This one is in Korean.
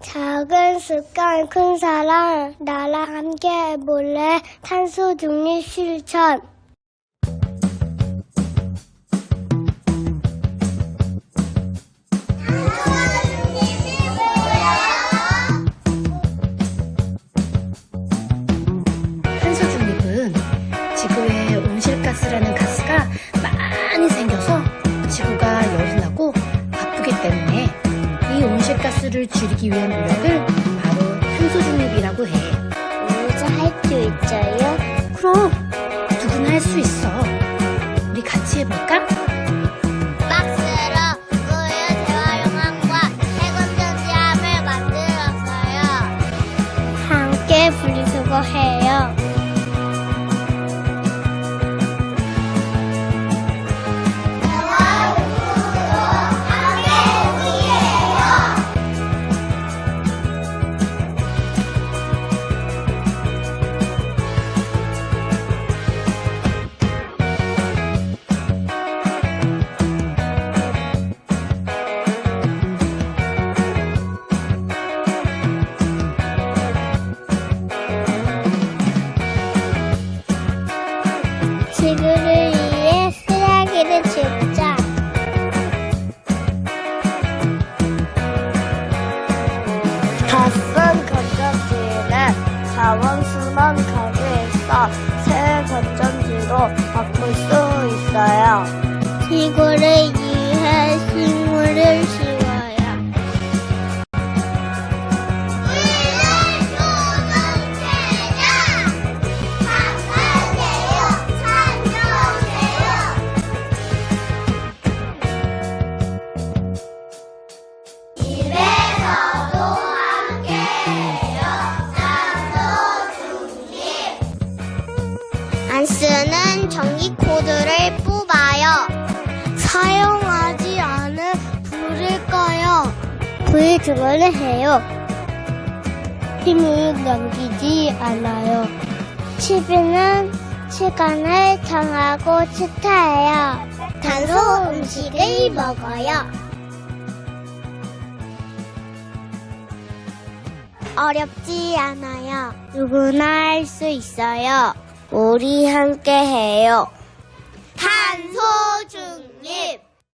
작은 습관 큰 사랑 나랑 함께 해볼래? 탄소 중립 실천. 탄소 중립은 지구에 온실가스라는 가스가 많이 생겨서 지구가 열이 나고 바쁘기 때문에 이 온실가스를 줄이기 위한 노력을 바로 탄소 중립이라고 해. 모두 할수 있어요? 그럼 누구나 할 수 있어. 우리 같이 해볼까? 박스로 우유 재활용함과 해건전지함을 만들었어요. 함께 분리수거해요. 자원수만 가게에서 새 건전지로 바꿀 수 있어요. 지구를 안 쓰는 전기 코드를 뽑아요. 사용하지 않은 불을 꺼요. 불 주문을 해요. 힘을 남기지 않아요. TV는 시간을 정하고 치타해요. 단소 음식을 먹어요. 어렵지 않아요. 누구나 할 수 있어요. 우리 함께 해요. 탄소 중립!